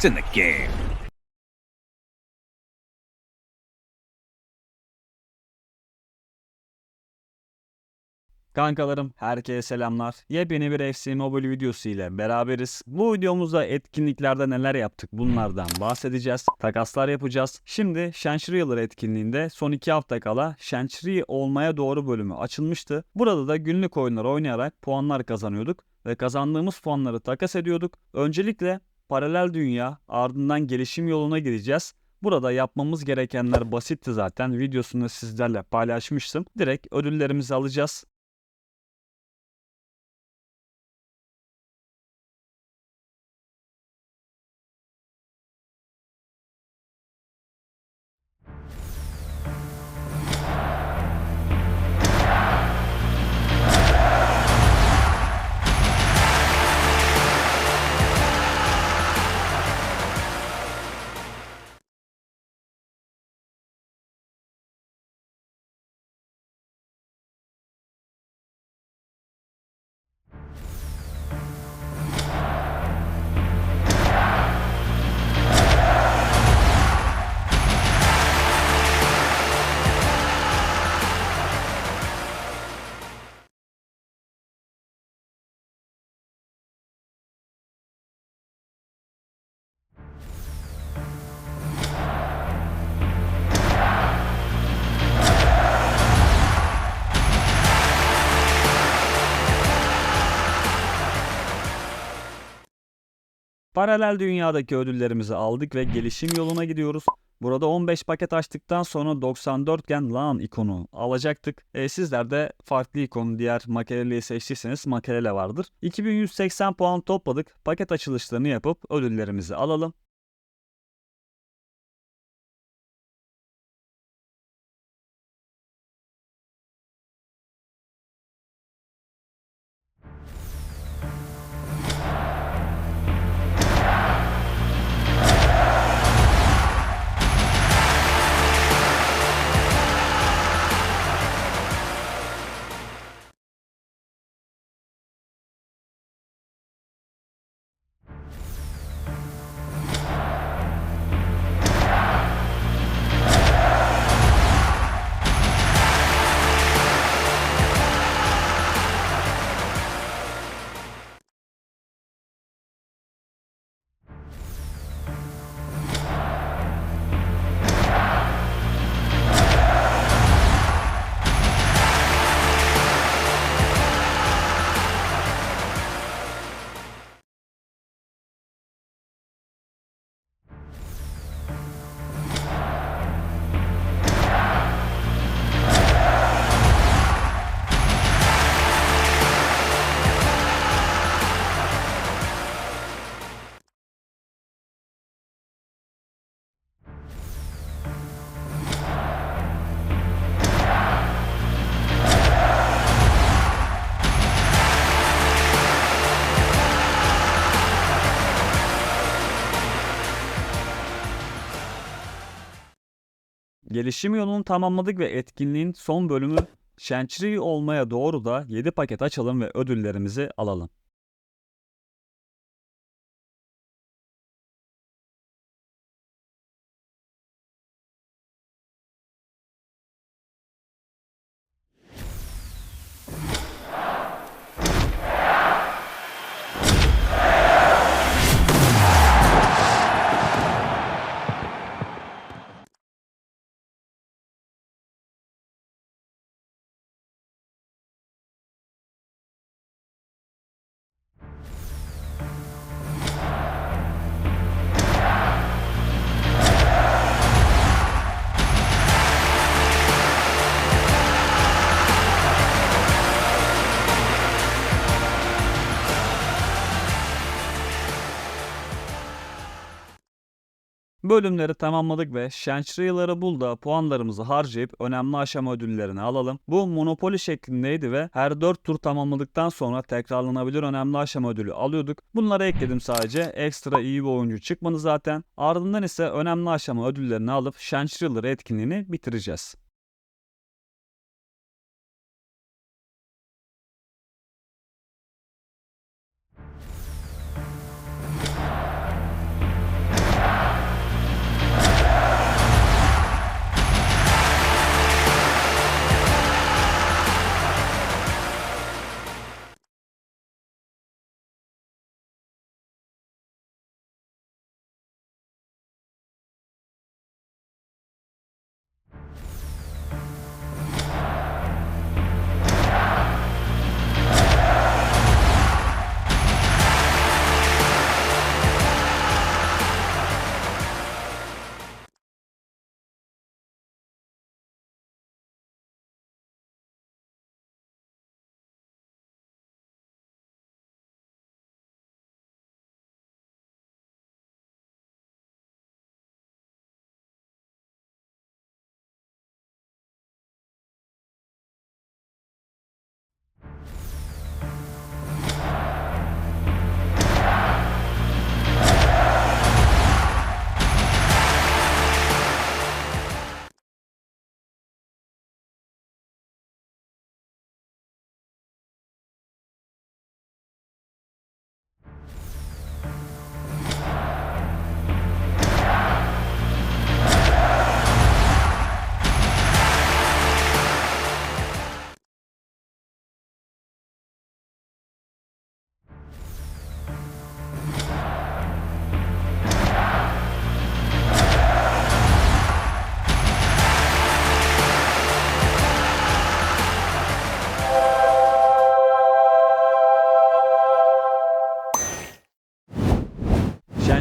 It's in the game. Kankalarım herkese selamlar. Yepyeni bir FC Mobile videosu ile beraberiz. Bu videomuzda etkinliklerde neler yaptık bunlardan bahsedeceğiz. Takaslar yapacağız. Şimdi Shenshriyalar etkinliğinde son 2 hafta kala Shenshri olmaya doğru bölümü açılmıştı. Burada da günlük oyunlar oynayarak puanlar kazanıyorduk ve kazandığımız puanları takas ediyorduk. Öncelikle paralel dünya ardından gelişim yoluna gireceğiz. Burada yapmamız gerekenler basitti zaten. Videosunu sizlerle paylaşmıştım. Direkt ödüllerimizi alacağız. Paralel dünyadaki ödüllerimizi aldık ve gelişim yoluna gidiyoruz. Burada 15 paket açtıktan sonra 94 gen lan ikonu alacaktık. E, sizler de farklı ikonu diğer makeleliği seçtiyseniz makelele vardır. 2180 puan topladık. Paket açılışlarını yapıp ödüllerimizi alalım. Gelişim yolunu tamamladık ve etkinliğin son bölümü Shenchri olmaya doğru da 7 paket açalım ve ödüllerimizi alalım. Bölümleri tamamladık ve Shenchri'ları bul da puanlarımızı harcayıp önemli aşama ödüllerini alalım. Bu Monopoly şeklindeydi ve her 4 tur tamamladıktan sonra tekrarlanabilir önemli aşama ödülü alıyorduk. Bunları ekledim sadece. Ekstra iyi bir oyuncu çıkmadı zaten. Ardından ise önemli aşama ödüllerini alıp Shenchri'ları etkinliğini bitireceğiz.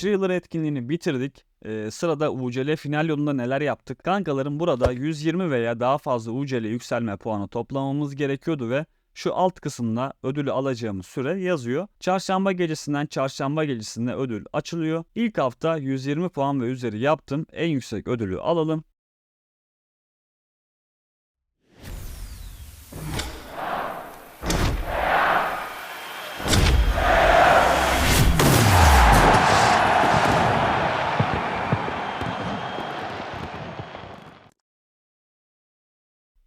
Şanşır yılları etkinliğini bitirdik. Ee, sırada UCL final yolunda neler yaptık? Kankalarım burada 120 veya daha fazla UCL yükselme puanı toplamamız gerekiyordu ve şu alt kısımda ödülü alacağımız süre yazıyor. Çarşamba gecesinden çarşamba gecesinde ödül açılıyor. İlk hafta 120 puan ve üzeri yaptım. En yüksek ödülü alalım.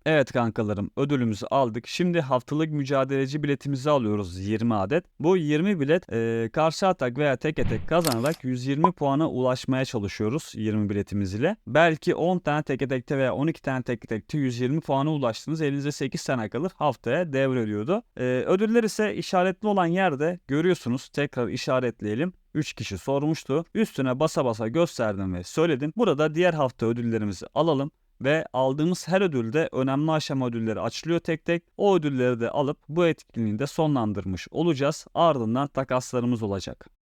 Evet kankalarım ödülümüzü aldık. Şimdi haftalık mücadeleci biletimizi alıyoruz 20 adet. Bu 20 bilet e, karşı atak veya tek tek kazanarak 120 puana ulaşmaya çalışıyoruz 20 biletimiz ile. Belki 10 tane tek tekte veya 12 tane tek tekte 120 puana ulaştınız. Elinizde 8 tane kalır haftaya devrediyordu. E, ödüller ise işaretli olan yerde görüyorsunuz. Tekrar işaretleyelim. 3 kişi sormuştu. Üstüne basa basa gösterdim ve söyledim. Burada diğer hafta ödüllerimizi alalım ve aldığımız her ödülde önemli aşama ödülleri açılıyor tek tek. O ödülleri de alıp bu etkinliği de sonlandırmış olacağız. Ardından takaslarımız olacak.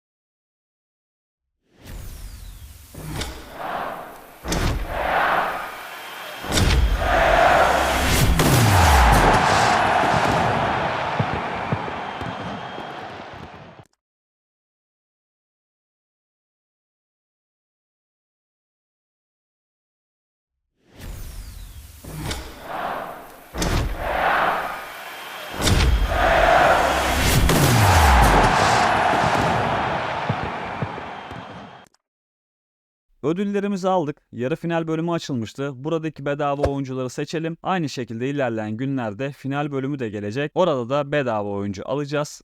Ödüllerimizi aldık. Yarı final bölümü açılmıştı. Buradaki bedava oyuncuları seçelim. Aynı şekilde ilerleyen günlerde final bölümü de gelecek. Orada da bedava oyuncu alacağız.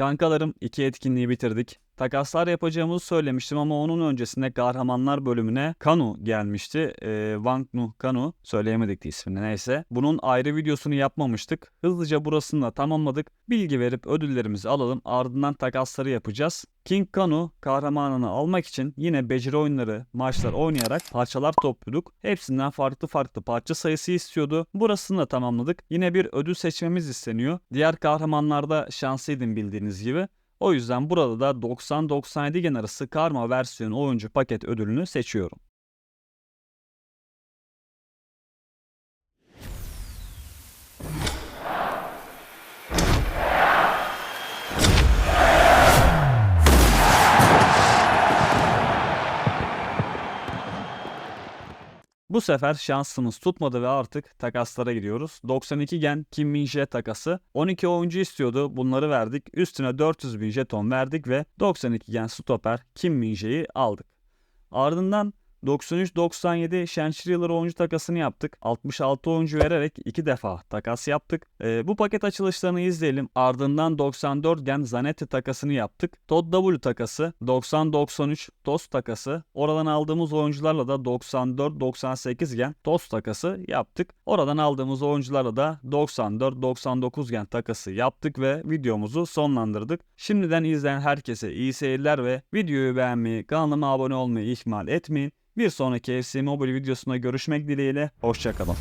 Kankalarım iki etkinliği bitirdik. Takaslar yapacağımızı söylemiştim ama onun öncesinde kahramanlar bölümüne Kanu gelmişti. Ee, Wang Nu Kanu söyleyemedik ismini neyse. Bunun ayrı videosunu yapmamıştık. Hızlıca burasını da tamamladık. Bilgi verip ödüllerimizi alalım ardından takasları yapacağız. King Kanu kahramanını almak için yine beceri oyunları, maçlar oynayarak parçalar topluyorduk. Hepsinden farklı farklı parça sayısı istiyordu. Burasını da tamamladık. Yine bir ödül seçmemiz isteniyor. Diğer kahramanlarda şanslıydım bildiğiniz gibi. O yüzden burada da 90-97 gen arası karma versiyon oyuncu paket ödülünü seçiyorum. Bu sefer şansımız tutmadı ve artık takaslara gidiyoruz. 92 gen Kim Min Jae takası. 12 oyuncu istiyordu. Bunları verdik. Üstüne 400 bin jeton verdik ve 92 gen stoper Kim Min Jae'yi aldık. Ardından 93-97 Shenchri'ler oyuncu takasını yaptık. 66 oyuncu vererek 2 defa takas yaptık. Ee, bu paket açılışlarını izleyelim. Ardından 94 gen Zanetti takasını yaptık. Todd W takası, 90-93 TOS takası. Oradan aldığımız oyuncularla da 94-98 gen TOS takası yaptık. Oradan aldığımız oyuncularla da 94-99 gen takası yaptık ve videomuzu sonlandırdık. Şimdiden izleyen herkese iyi seyirler ve videoyu beğenmeyi, kanalıma abone olmayı ihmal etmeyin. Bir sonraki FC Mobile videosunda görüşmek dileğiyle. Hoşçakalın.